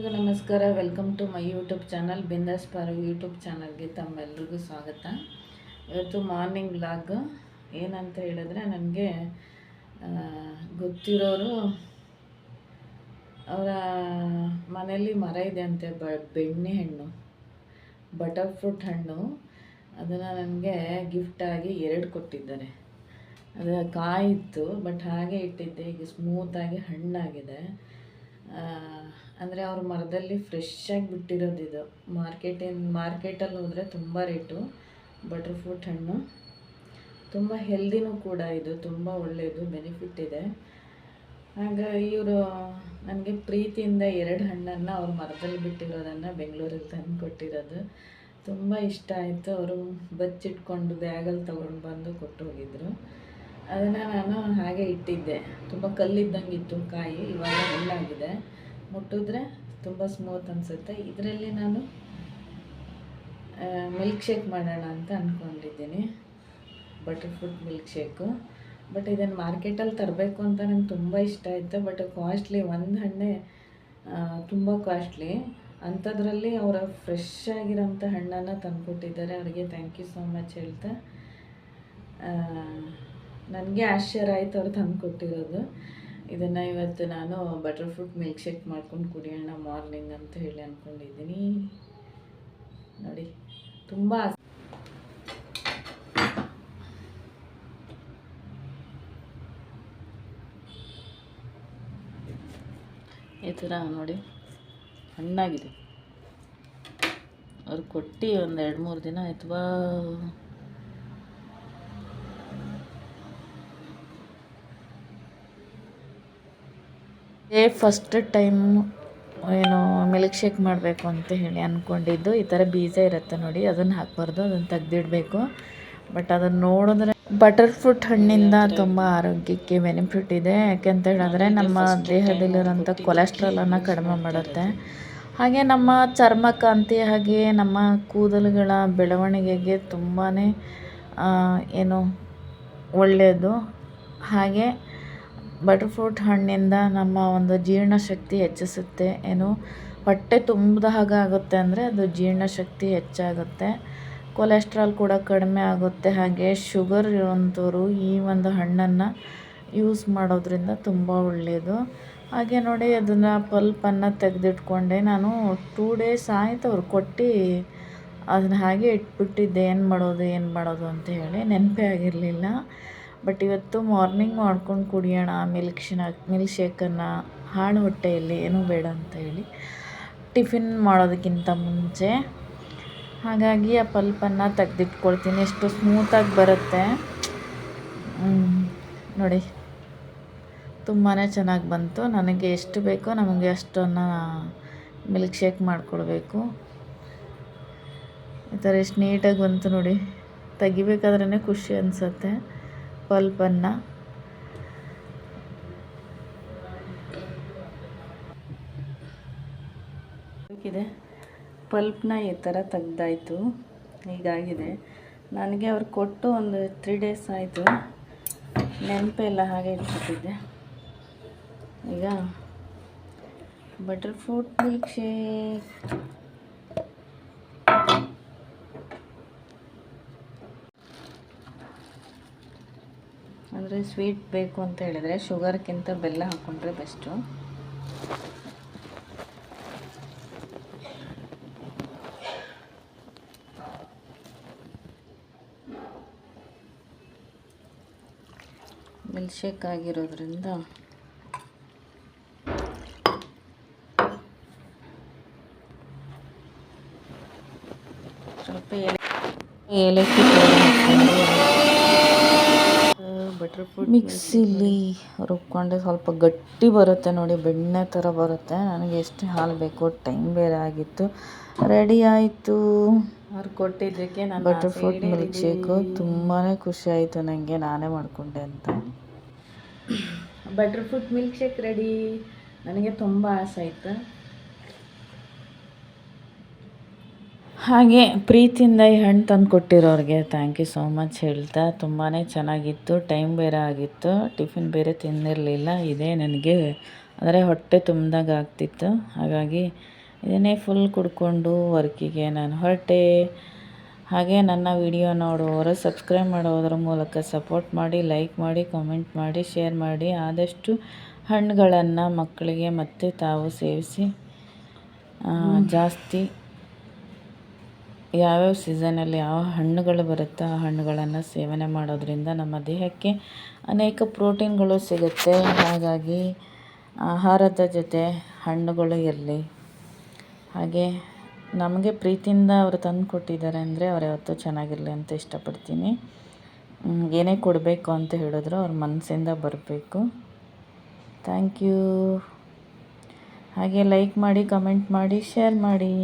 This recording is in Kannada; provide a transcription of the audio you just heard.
ಎಲ್ರಿಗೂ ನಮಸ್ಕಾರ. Welcome to my YouTube channel Bindaas Paaru YouTube ಚಾನಲ್ಗೆ ತಮ್ಮೆಲ್ರಿಗೂ ಸ್ವಾಗತ. ಇವತ್ತು ಮಾರ್ನಿಂಗ್ ಬ್ಲಾಗ್ ಏನಂತ ಹೇಳಿದ್ರೆ ನನಗೆ ಗೊತ್ತಿರೋರು ಅವರ ಮನೆಯಲ್ಲಿ ಮರ ಇದೆ ಅಂತೆ. ಬ, ಬೆಣ್ಣೆ ಹಣ್ಣು ಬಟರ್ ಫ್ರೂಟ್ ಹಣ್ಣು. ಅದನ್ನು ನನಗೆ ಗಿಫ್ಟಾಗಿ ಎರಡು ಕೊಟ್ಟಿದ್ದಾರೆ. ಅದು ಕಾಯಿತ್ತು ಬಟ್ ಹಾಗೆ ಇಟ್ಟಿದ್ದೆ. ಈಗ ಸ್ಮೂತಾಗಿ ಹಣ್ಣಾಗಿದೆ. ಅಂದರೆ ಅವ್ರ ಮರದಲ್ಲಿ ಫ್ರೆಶ್ ಆಗಿ ಬಿಟ್ಟಿರೋದು ಇದು. ಮಾರ್ಕೆಟಿನ ಮಾರ್ಕೆಟಲ್ಲಿ ಹೋದರೆ ತುಂಬ ರೇಟು ಬಟರ್ ಫ್ರೂಟ್ ಹಣ್ಣು. ತುಂಬ ಹೆಲ್ದಿನೂ ಕೂಡ ಇದು, ತುಂಬ ಒಳ್ಳೆಯದು ಬೆನಿಫಿಟ್ ಇದೆ. ಹಾಗೆ ಇವರು, ನನಗೆ ಪ್ರೀತಿಯಿಂದ ಎರಡು ಹಣ್ಣನ್ನು ಅವ್ರ ಮರದಲ್ಲಿ ಬಿಟ್ಟಿರೋದನ್ನು ಬೆಂಗಳೂರಿಗೆ ತಂದು ಕೊಟ್ಟಿರೋದು. ತುಂಬ ಇಷ್ಟ ಆಯಿತು. ಅವರು ಬಚ್ಚಿಟ್ಕೊಂಡು ಬ್ಯಾಗಲ್ಲಿ ತೊಗೊಂಡು ಬಂದು ಕೊಟ್ಟು ಹೋಗಿದ್ರು ಅದನ್ನು ನಾನು ಹಾಗೆ ಇಟ್ಟಿದ್ದೆ. ತುಂಬ ಕಲ್ಲಿದ್ದಂಗೆ ಇತ್ತು ಕಾಯಿ, ಇವಾಗ ಹಣ್ಣಾಗಿದೆ ಮುಟ್ಟಿದ್ರೆ ತುಂಬ ಸ್ಮೂತ್ ಅನಿಸುತ್ತೆ. ಇದರಲ್ಲಿ ನಾನು ಮಿಲ್ಕ್ ಶೇಕ್ ಮಾಡೋಣ ಅಂತ ಅಂದ್ಕೊಂಡಿದ್ದೀನಿ butter fruit milk shake but ಇದನ್ನು ಮಾರ್ಕೆಟಲ್ಲಿ ತರಬೇಕು ಅಂತ ನಂಗೆ ತುಂಬ ಇಷ್ಟ ಆಯಿತು. ಬಟ್ ಕಾಸ್ಟ್ಲಿ ಒಂದು ಹಣ್ಣೆ ತುಂಬ ಕಾಸ್ಟ್ಲಿ ಅಂಥದ್ರಲ್ಲಿ ಅವರ ಫ್ರೆಶ್ ಆಗಿರೋಂಥ ಹಣ್ಣನ್ನು ತಂದುಕೊಟ್ಟಿದ್ದಾರೆ. ಅವರಿಗೆ ಥ್ಯಾಂಕ್ ಯು ಸೋ ಮಚ್ ಹೇಳ್ತಾ. ನನಗೆ ಆಶ್ಚರ್ಯ ಆಯಿತು ಅವ್ರು ತಂದು ಕೊಟ್ಟಿರೋದು ಇದನ್ನು ಇವತ್ತು ನಾನು ಬಟರ್ ಫ್ರೂಟ್ ಮಿಲ್ಕ್ ಶೇಕ್ ಮಾಡ್ಕೊಂಡು ಕುಡಿಯೋಣ ಮಾರ್ನಿಂಗ್ ಅಂತ ಹೇಳಿ ಅಂದ್ಕೊಂಡಿದ್ದೀನಿ ನೋಡಿ, ತುಂಬ ಈ ಥರ ನೋಡಿ ಹಣ್ಣಾಗಿದೆ ಅವ್ರು ಕೊಟ್ಟು ಒಂದು ಎರಡು ಮೂರು ದಿನ ಆಯ್ತು ಇದೇ ಫಸ್ಟ್ ಟೈಮ್ ಏನು ಮಿಲ್ಕ್ ಶೇಕ್ ಮಾಡಬೇಕು ಅಂತ ಹೇಳಿ ಅಂದ್ಕೊಂಡಿದ್ದು ಈ ಥರ ಬೀಜ ಇರುತ್ತೆ ನೋಡಿ ಅದನ್ನು ಹಾಕ್ಬಾರ್ದು ಅದನ್ನು ತೆಗ್ದಿಡಬೇಕು. ಬಟ್ ಅದನ್ನು ನೋಡಿದ್ರೆ ಬಟರ್ ಫ್ರೂಟ್ ಹಣ್ಣಿಂದ ತುಂಬ ಆರೋಗ್ಯಕ್ಕೆ ಬೆನಿಫಿಟ್ ಇದೆ. ಯಾಕೆಂತ ಹೇಳಿದ್ರೆ ನಮ್ಮ ದೇಹದಲ್ಲಿರೋಂಥ ಕೊಲೆಸ್ಟ್ರಾಲನ್ನು ಕಡಿಮೆ ಮಾಡುತ್ತೆ. ಹಾಗೆ ನಮ್ಮ ಚರ್ಮಕಾಂತಿ ಹಾಗೆ ನಮ್ಮ ಕೂದಲುಗಳ ಬೆಳವಣಿಗೆಗೆ ತುಂಬಾ ಏನು ಒಳ್ಳೆಯದು ಹಾಗೆ ಬಟರ್ ಫ್ರೂಟ್ ಹಣ್ಣಿಂದ ನಮ್ಮ ಒಂದು ಜೀರ್ಣಶಕ್ತಿ ಹೆಚ್ಚಿಸುತ್ತೆ. ಏನು? ಹೊಟ್ಟೆ ತುಂಬಿದ ಹಾಗೆ ಆಗುತ್ತೆ ಅಂದರೆ ಅದು ಜೀರ್ಣಶಕ್ತಿ ಹೆಚ್ಚಾಗುತ್ತೆ. ಕೊಲೆಸ್ಟ್ರಾಲ್ ಕೂಡ ಕಡಿಮೆ ಆಗುತ್ತೆ. ಹಾಗೆ ಶುಗರ್ ಇರುವಂಥವರು ಈ ಒಂದು ಹಣ್ಣನ್ನು ಯೂಸ್ ಮಾಡೋದ್ರಿಂದ ತುಂಬ ಒಳ್ಳೆಯದು ಹಾಗೆ ನೋಡಿ, ಅದನ್ನು ಪಲ್ಪನ್ನು ತೆಗೆದಿಟ್ಕೊಂಡೆ. ನಾನು ಟೂ ಡೇಸ್ ಆಯಿತು ಅವ್ರು ಕೊಟ್ಟು ಅದನ್ನ ಹಾಗೆ ಇಟ್ಬಿಟ್ಟಿದ್ದೆ. ಏನು ಮಾಡೋದು ಏನು ಮಾಡೋದು ಅಂತ ಹೇಳಿ ನೆನಪೇ ಆಗಿರಲಿಲ್ಲ. ಬಟ್ ಇವತ್ತು ಮಾರ್ನಿಂಗ್ ಮಾಡ್ಕೊಂಡು ಕುಡಿಯೋಣ ಮಿಲ್ಕ್ ಶಿನ ಮಿಲ್ಕ್ ಶೇಕನ್ನು ಹಾಳು ಹೊಟ್ಟೆಯಲ್ಲಿ ಏನೂ ಬೇಡ ಅಂತ ಹೇಳಿ ಟಿಫಿನ್ ಮಾಡೋದಕ್ಕಿಂತ ಮುಂಚೆ. ಹಾಗಾಗಿ ಆ ಪಲ್ಪನ್ನು ತೆಗೆದಿಟ್ಕೊಳ್ತೀನಿ. ಎಷ್ಟು ಸ್ಮೂತಾಗಿ ಬರುತ್ತೆ. ನೋಡಿ. ತುಂಬಾ ಚೆನ್ನಾಗಿ ಬಂತು. ನನಗೆ ಎಷ್ಟು ಬೇಕೋ ನಮಗೆ ಅಷ್ಟನ್ನು ಮಿಲ್ಕ್ ಶೇಕ್ ಮಾಡಿಕೊಡ್ಬೇಕು ಈ ಥರ ಎಷ್ಟು ನೀಟಾಗಿ ಬಂತು ನೋಡಿ. ತೆಗಿಬೇಕಾದ್ರೇ ಖುಷಿ ಅನಿಸುತ್ತೆ. ಪಲ್ಪನ್ನು ಇದೆ. ಪಲ್ಪ್ನ ಈ ಥರ ತೆಗ್ದಾಯಿತು. ಹೀಗಾಗಿದೆ. ನನಗೆ ಅವ್ರು ಕೊಟ್ಟು ಒಂದು ತ್ರೀ ಡೇಸ್ ಆಯಿತು. ನೆನಪೆಲ್ಲ ಹಾಗೆ ಇಟ್ಬಿಟ್ಟಿದ್ದೆ. ಈಗ ಬಟರ್ ಫ್ರೂಟ್ ಮಿಲ್ಕ್ ಶೇಕ್ ಅಂದರೆ ಸ್ವೀಟ್ ಬೇಕು ಅಂತ ಹೇಳಿದರೆ ಶುಗರ್ಗಿಂತ ಬೆಲ್ಲ ಹಾಕ್ಕೊಂಡ್ರೆ ಬೆಸ್ಟು ಮಿಲ್ಕ್ ಆಗಿರೋದ್ರಿಂದ ಸ್ವಲ್ಪ ಏಲಕ್ಕಿ ಮಿಕ್ಸಿಲಿ ರುಬ್ಕೊಂಡೆ ಸ್ವಲ್ಪ ಗಟ್ಟಿ ಬರುತ್ತೆ ನೋಡಿ ಬೆಣ್ಣೆ ಥರ ಬರುತ್ತೆ. ನನಗೆ ಎಷ್ಟು ಹಾಲು ಬೇಕು ಟೈಮ್ ಬೇರೆ ಆಗಿತ್ತು. ರೆಡಿ ಆಯಿತು. ಅವ್ರು ಕೊಟ್ಟಿದ್ದಕ್ಕೆ ನಾನು ಬಟರ್ ಫ್ರೂಟ್ ಮಿಲ್ಕ್ ಶೇಕು ತುಂಬಾ ಖುಷಿ ಆಯಿತು ನನಗೆ ನಾನೇ ಮಾಡಿಕೊಂಡೆ ಅಂತ. Butter fruit milk shake ready ನನಗೆ ತುಂಬ ಆಸೆ ಆಯಿತು. ಹಾಗೆ ಪ್ರೀತಿಯಿಂದ ಈ ಹಣ್ಣು ತಂದು ಕೊಟ್ಟಿರೋರಿಗೆ ಥ್ಯಾಂಕ್ ಯು ಸೋ ಮಚ್ ಹೇಳ್ತಾ ತುಂಬಾ ಚೆನ್ನಾಗಿತ್ತು ಟೈಮ್ ಬೇರೆ ಆಗಿತ್ತು ಟಿಫಿನ್ ಬೇರೆ ತಿಂದಿರಲಿಲ್ಲ ಇದೇ ನನಗೆ ಅಂದರೆ ಹೊಟ್ಟೆ ತುಂಬಿದಾಗ ಆಗ್ತಿತ್ತು ಹಾಗಾಗಿ ಇದನ್ನೇ ಫುಲ್ ಕುಡ್ಕೊಂಡು ವರ್ಕಿಗೆ ನಾನು ಹೊರಟೆ. ಹಾಗೆ ನನ್ನ ವಿಡಿಯೋ ನೋಡುವವರು ಸಬ್ಸ್ಕ್ರೈಬ್ ಮಾಡೋದ್ರ ಮೂಲಕ ಸಪೋರ್ಟ್ ಮಾಡಿ ಲೈಕ್ ಮಾಡಿ ಕಮೆಂಟ್ ಮಾಡಿ ಶೇರ್ ಮಾಡಿ ಆದಷ್ಟು ಹಣ್ಣುಗಳನ್ನು ಮಕ್ಕಳಿಗೆ ಮತ್ತು ತಾವು ಸೇವಿಸಿ ಜಾಸ್ತಿ ಯಾವ್ಯಾವ ಸೀಸನಲ್ಲಿ ಯಾವ ಹಣ್ಣುಗಳು ಬರುತ್ತೆ, ಆ ಹಣ್ಣುಗಳನ್ನು ಸೇವನೆ ಮಾಡೋದ್ರಿಂದ ನಮ್ಮ ದೇಹಕ್ಕೆ ಅನೇಕ ಪ್ರೋಟೀನ್ಗಳು ಸಿಗುತ್ತೆ. ಹಾಗಾಗಿ ಆಹಾರದ ಜೊತೆ ಹಣ್ಣುಗಳು ಇರಲಿ. ಹಾಗೆ ನಮಗೆ ಪ್ರೀತಿಯಿಂದ ಅವರು ತಂದು ಕೊಟ್ಟಿದ್ದಾರೆ ಅಂದರೆ ಅವ್ರು ಯಾವತ್ತೂ ಚೆನ್ನಾಗಿರಲಿ ಅಂತ ಇಷ್ಟಪಡ್ತೀನಿ. ಏನೇ ಕೊಡಬೇಕು ಅಂತ ಹೇಳಿದ್ರು ಅವ್ರ ಮನಸ್ಸಿಂದ ಬರಬೇಕು. ಥ್ಯಾಂಕ್ ಯು ಹಾಗೆ ಲೈಕ್ ಮಾಡಿ ಕಮೆಂಟ್ ಮಾಡಿ ಶೇರ್ ಮಾಡಿ.